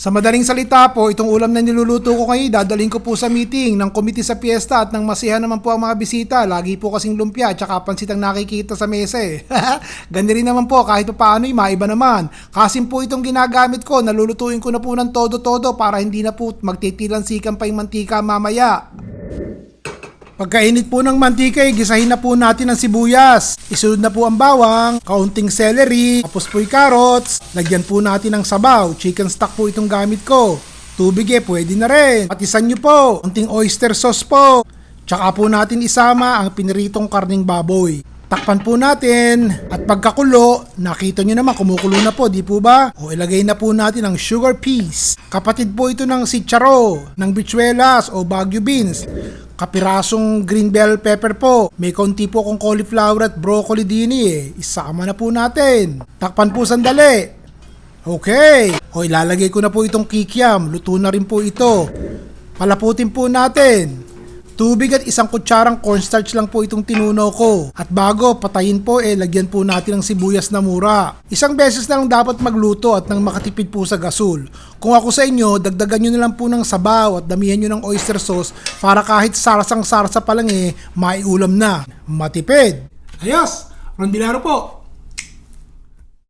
Sa madaling salita po, itong ulam na niluluto ko ngayon, dadalhin ko po sa meeting ng komite sa piyesta at nang masihan naman po ang mga bisita. Lagi po kasing lumpia at saka pansit ang nakikita sa mesa eh. Ganda rin naman po kahit pa paano, maiba naman. Kasim po itong ginagamit ko, nalulutuin ko na po ng todo-todo para hindi na po magtitilansikan pa yung mantika mamaya. Pagkainit po ng mantika, eh, gisahin na po natin ang sibuyas. Isunod na po ang bawang, kaunting celery, tapos po carrots. Lagyan po natin ng sabaw. Chicken stock po itong gamit ko. Tubig eh, pwede na rin. Patisan nyo po. Kaunting oyster sauce po. Tsaka po natin isama ang piniritong karning baboy. Takpan po natin at pagkakulo, nakita nyo naman kumukulo na po, di po ba? O ilagay na po natin ang sugar peas. Kapatid po ito ng sitcharo, ng bichuelas o bagu beans. Kapirasong green bell pepper po. May konti po kong cauliflower at broccoli din eh. Isama na po natin. Takpan po sandali. Okay. O ilalagay ko na po itong kikiam. Luto na rin po ito. Palaputin po natin. Tubig at isang kutsarang cornstarch lang po itong tinunaw ko. At bago patayin po eh, lagyan po natin ng sibuyas na mura. Isang beses na lang dapat magluto at nang makatipid po sa gasol. Kung ako sa inyo, dagdagan nyo na lang po ng sabaw at damihan nyo ng oyster sauce para kahit sarsang sarsa pa lang eh, maiulam na. Matipid. Ayos! Ron Bilaro po.